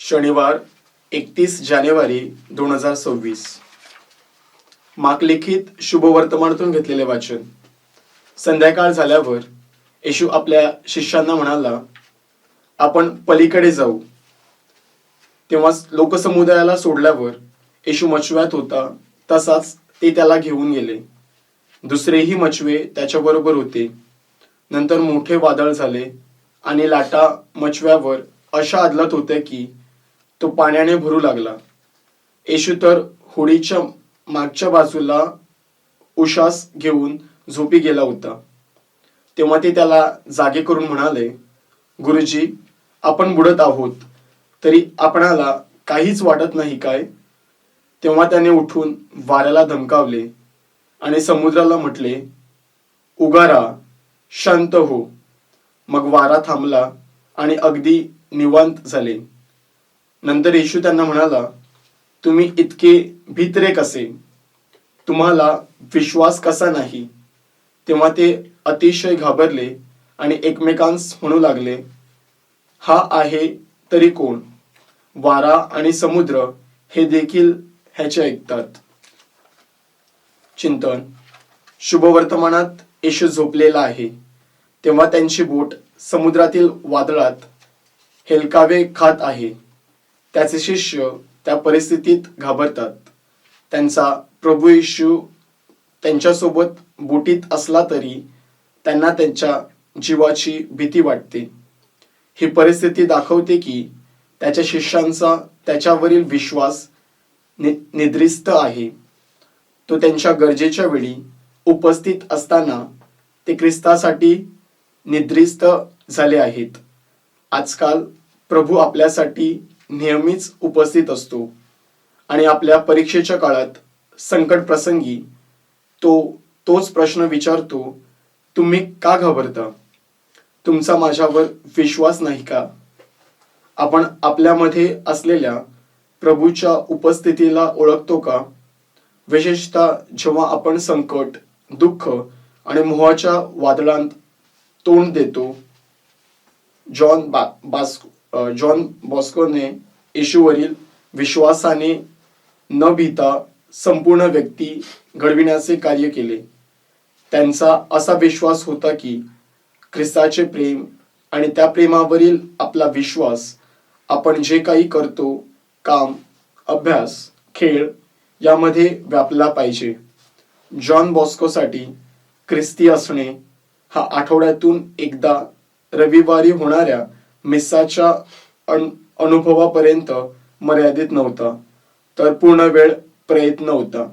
शनिवार एकतीस जानेवारी दोन हजार सव्वीस. माकलिखित शुभवर्तमानातून घेतलेले वाचन. संध्याकाळ झाल्यावर येशू आपल्या शिष्यांना म्हणाला आपण पलीकडे जाऊ. तेव्हा लोकसमुदायाला सोडल्यावर येशू मचव्यात होता तसाच ते त्याला घेऊन गेले. दुसरेही मचवे त्याच्याबरोबर होते. नंतर मोठे वादळ झाले आणि लाटा मचव्यावर अशा आदलत होत्या की तो पाण्याने भरू लागला. येशू तर होडीच्या मागच्या बाजूला उशास घेऊन झोपी गेला होता. तेव्हा ते त्याला जागे करून म्हणाले गुरुजी आपण बुडत आहोत तरी आपणाला काहीच वाटत नाही काय? तेव्हा त्याने उठून वाऱ्याला धमकावले आणि समुद्राला म्हटले उगारा शांत हो. मग वारा थांबला आणि अगदी निवांत झाले. नंतर येशू त्यांना म्हणाला तुम्ही इतके भित्रे कसे तुम्हाला विश्वास कसा नाही? तेव्हा ते अतिशय घाबरले आणि एकमेकांस म्हणू लागले हा आहे तरी कोण? वारा आणि समुद्र हे देखील ह्याचे ऐकतात. चिंतन. शुभवर्तमानात येशू झोपलेला आहे. तेव्हा त्यांची बोट समुद्रातील वादळात हेलकावे खात आहे. त्याचे शिष्य त्या परिस्थितीत घाबरतात. त्यांचा प्रभू येशू त्यांच्यासोबत बोटीत असला तरी त्यांना त्यांच्या जीवाची भीती वाटते. ही परिस्थिती दाखवते की त्याच्या शिष्यांचा त्याच्यावरील विश्वास नि निद्रिस्त आहे. तो त्यांच्या गरजेच्या वेळी उपस्थित असताना ते ख्रिस्तासाठी निद्रिस्त झाले आहेत. आजकाल प्रभू आपल्यासाठी नेहमीच उपस्थित असतो. आणि आपल्या परीक्षेच्या काळात संकट प्रसंगी तो तोच प्रश्न विचारतो तुम्ही का घाबरता? तुमचा माझ्यावर विश्वास नाही का? आपण आपल्यामध्ये असलेल्या प्रभूच्या उपस्थितीला ओळखतो का? विशेषतः जेव्हा आपण संकट दुःख आणि मोहाच्या वादळांत तोंड देतो. जॉन बा बास्को जॉन बॉस्कोने येशूवरील विश्वासाने न भीता संपूर्ण व्यक्ती घडविण्याचे कार्य केले. त्यांचा असा विश्वास होता की ख्रिस्ताचे प्रेम आणि त्या प्रेमावरील आपला विश्वास आपण जे काही करतो काम अभ्यास खेळ यामध्ये व्यापला पाहिजे. जॉन बॉस्कोसाठी ख्रिस्ती असणे हा आठवड्यातून एकदा रविवारी होणाऱ्या मिसाच्या अन अनुभवापर्यंत मर्यादित नव्हता. तर पूर्ण वेळ प्रयत्न होता.